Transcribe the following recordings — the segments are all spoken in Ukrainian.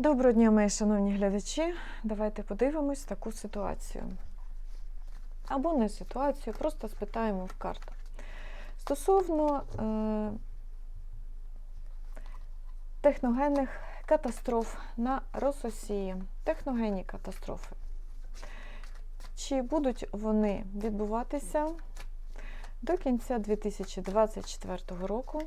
Доброго дня, мої шановні глядачі. Давайте подивимось таку ситуацію. Або не ситуацію, просто спитаємо в карту. Стосовно е, техногенних катастроф на Рососії, техногенні катастрофи. Чи будуть вони відбуватися до кінця 2024 року?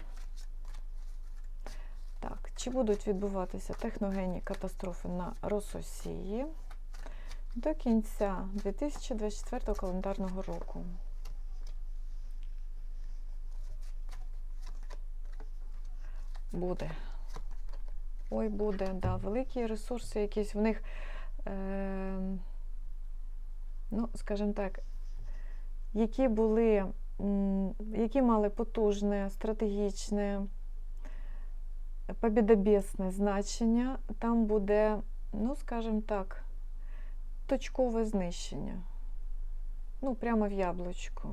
Так, чи будуть відбуватися техногенні катастрофи на Рососії до кінця 2024 календарного року? Буде. Ой, буде, да, великі ресурси якісь в них, е, ну, скажімо так, які були, які мали потужне, стратегічне, побідобєсне значення, там буде, ну, скажімо так, точкове знищення. Ну, прямо в яблучку.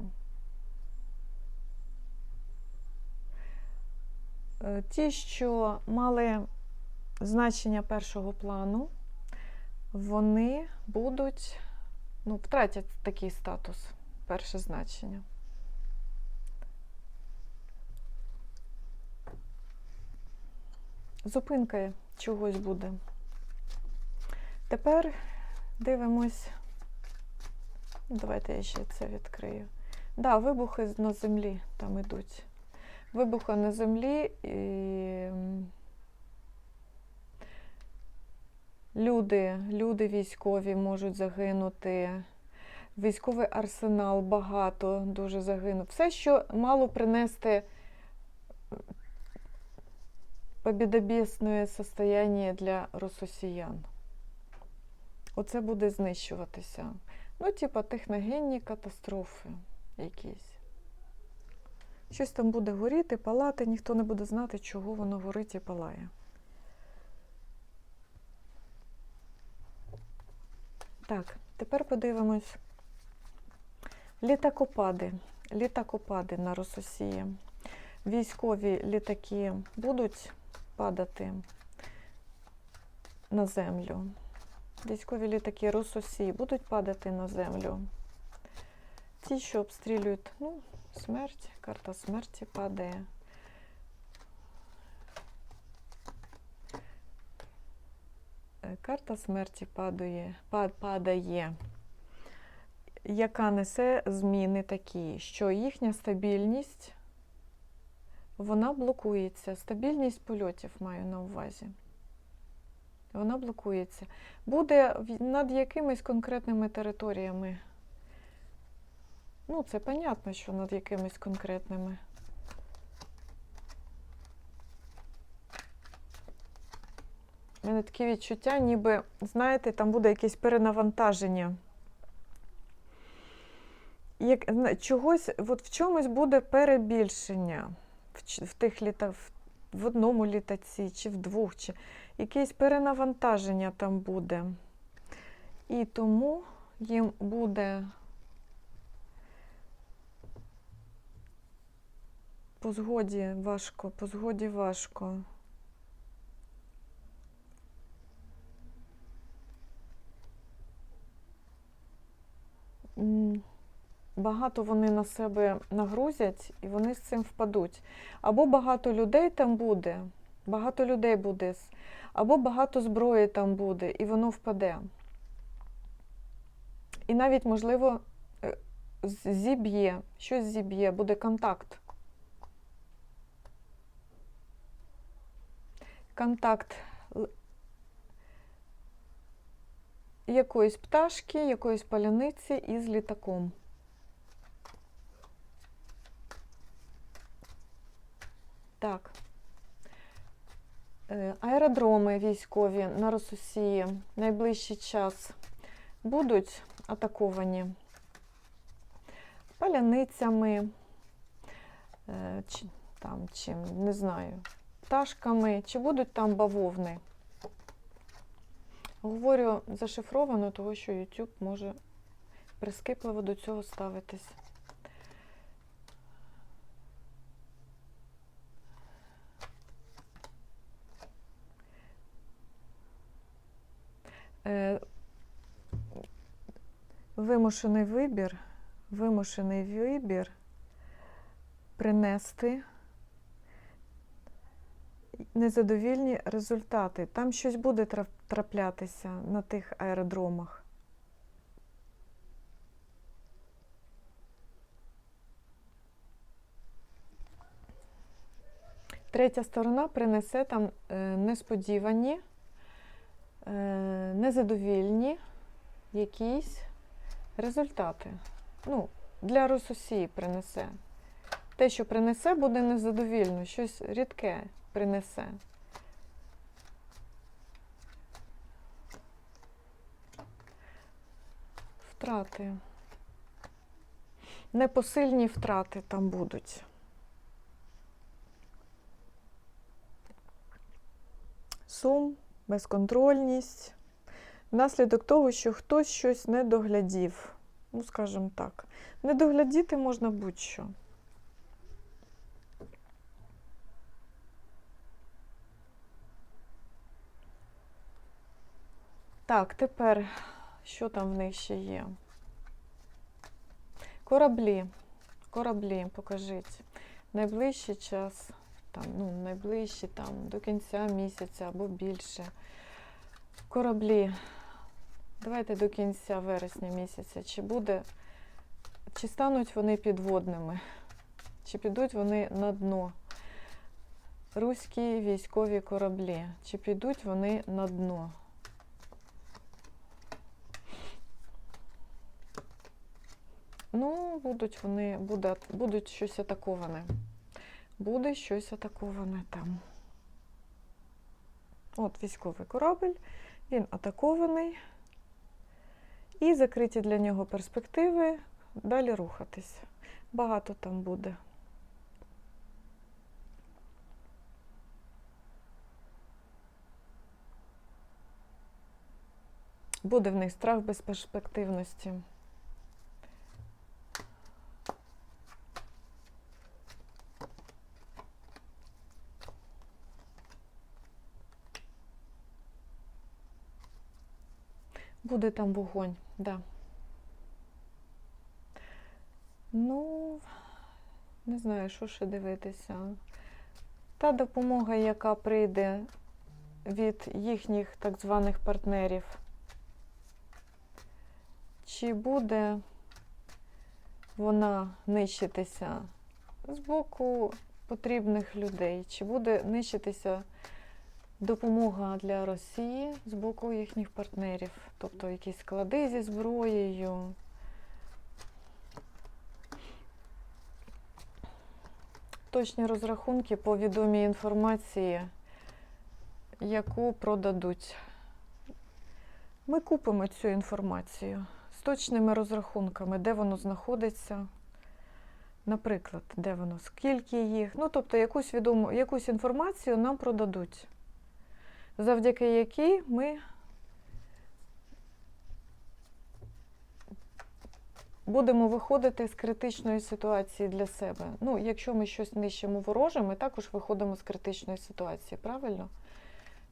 Е, Ті, що мали значення першого плану, вони будуть, ну, втратять такий статус, перше значення. Зупинка чогось буде. Тепер дивимось. Давайте я ще це відкрию. Да, вибухи на землі там ідуть. Вибухи на землі і люди, люди військові можуть загинути. Військовий арсенал багато дуже загинув. Все, що мало принести побідобісне состояние для рососіян. Оце буде знищуватися. Ну, типа техногенні катастрофи якісь. Щось там буде горіти, палати, ніхто не буде знати, чого воно горить і палає. Так, тепер подивимось. Літакопади. Літакопади на Рососії. Військові літаки будуть падати на землю. Військові літаки Рососії будуть падати на землю. Ті, що обстрілюють, ну, смерть, карта смерті падає. Е, Карта смерті падає, падає, яка несе зміни такі, що їхня стабільність вона блокується. Стабільність польотів маю на увазі. Вона блокується. Буде над якимись конкретними територіями. Ну, це понятно, що над якимись конкретними. У мене таке відчуття, ніби, знаєте, там буде якесь перенавантаження. Як, чогось, от в чомусь буде перебільшення в, тих літа, в одному літаці, чи в двох, чи якесь перенавантаження там буде. І тому їм буде по згоді важко, по згоді важко. Багато вони на себе нагрузять і вони з цим впадуть. Або багато людей там буде, багато людей буде, або багато зброї там буде, і воно впаде. І навіть, можливо, е, зіб'є, щось зіб'є, буде контакт. Контакт якоїсь пташки, якоїсь паляниці із літаком. Так. Е, Аеродроми військові на Рососії найближчий час будуть атаковані паляницями, е, чи, там, чим, не знаю, пташками, чи будуть там бавовни. Говорю зашифровано, того що YouTube може прискіпливо до цього ставитись. Е, вимушений вибір, вимушений вибір принести незадовільні результати. Там щось буде траплятися на тих аеродромах. Третя сторона принесе там е, несподівані, е, незадовільні якісь результати. Ну, для Рососії принесе. Те, що принесе, буде незадовільно, щось рідке принесе. Втрати. Непосильні втрати там будуть. Сум, безконтрольність. Внаслідок того, що хтось щось не доглядів. Ну, скажімо так. Не доглядіти можна будь-що. Так, тепер що там в них ще є? Кораблі. Кораблі, покажіть. Найближчий час, там, ну, найближчі там, до кінця місяця або більше. Кораблі. Давайте до кінця вересня місяця. Чи буде, чи стануть вони підводними, чи підуть вони на дно? Руські військові кораблі. Чи підуть вони на дно? Ну, будуть вони, буде, будуть щось атаковане. Буде щось атаковане там. От військовий корабль, він атакований. І закриті для нього перспективи далі рухатись. Багато там буде. Буде в них страх безперспективності. Буде там вогонь, да. Ну, не знаю, що ще дивитися. Та допомога, яка прийде від їхніх так званих партнерів. Чи буде вона нищитися з боку потрібних людей? Чи буде нищитися допомога для Росії з боку їхніх партнерів? Тобто якісь склади зі зброєю? Точні розрахунки по відомій інформації, яку продадуть. Ми купимо цю інформацію з точними розрахунками, де воно знаходиться. Наприклад, де воно, скільки їх. Ну, тобто якусь відому, якусь інформацію нам продадуть, завдяки якій ми будемо виходити з критичної ситуації для себе. Ну, якщо ми щось нищимо вороже, ми також виходимо з критичної ситуації, правильно?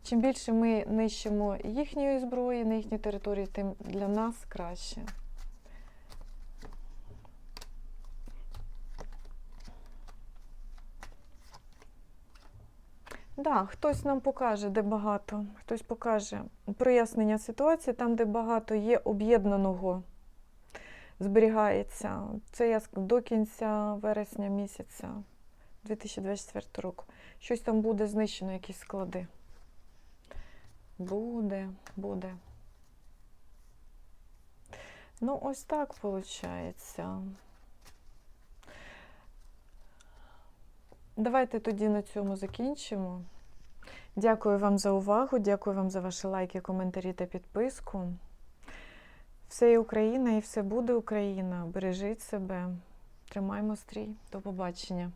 Чим більше ми нищимо їхньої зброї на їхній території, тим для нас краще. Да, хтось нам покаже, де багато, хтось покаже прояснення ситуації, там, де багато є об'єднаного, зберігається. Це я до кінця вересня місяця 2024 року. Щось там буде знищено, якісь склади. Буде, буде. Ну, ось так виходить. Давайте тоді на цьому закінчимо. Дякую вам за увагу, дякую вам за ваші лайки, коментарі та підписку. Все є Україна і все буде Україна. Бережіть себе. Тримаймо стрій. До побачення.